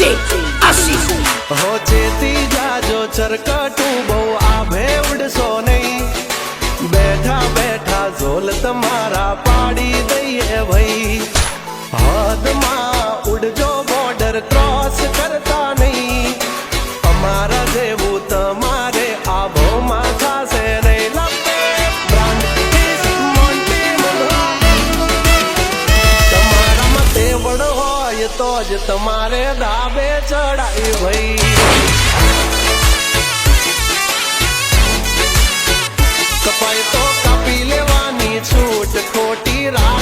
DJ Ashi. હો ચેતી જાજો ચરકટું બહુ આભે ઉડશો નહીં. બેઠા બેઠા ઝોલ તમારા પાડી દઈએ ભાઈ હદમાં ઉડજો બોર્ડર ક્રોસ કરતા તો જ તમારે ધાબે ચડાય ભાઈ. કપાય તો કાપી લેવાની છૂટ ખોટી રાડો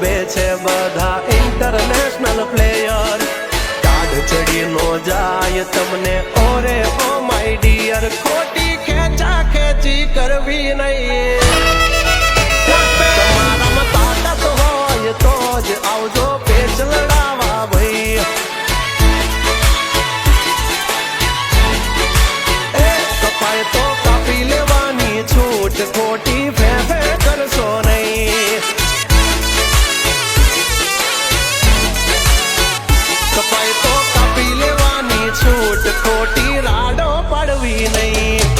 ધાબે છે બધા ઇન્ટરનેશનલ પ્લેયર કાઢ ચડી નો જાય તમને, ઓરે ઓ માય ડિયર ખોટી ખેંચા ખેંચી કરવી નહીં. તો જ આવજો પેચ લડાવા ભાઈ. કપાય તો કાપી લેવાની છૂટ, ખોટી ફે તો લેવાની છૂટ ખોટી રાડો પાડવી નહીં.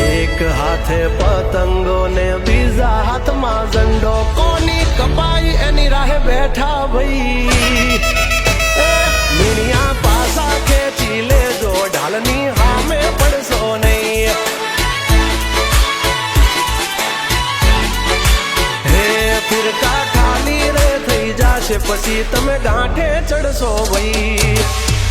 એક હાથે પતંગો ને બીજા હાથમાં ઝંડો કોની કપાઈ એની રાહે બેઠા ભાઈ એ મીણિયા પાસા ખેંચી લેજો ઢાલની હામે પડશો નહીં હે ફિરકા ખાલી રે થઈ જાશે પછી તમે ગાંઠે ચડશો ભાઈ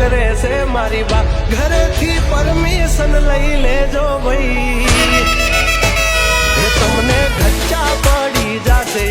હાકરે છે મારી બા. ઘરેથી પરમિશન લઈ લેજો ભાઈ. તમને ગચ્ચા પડી જશે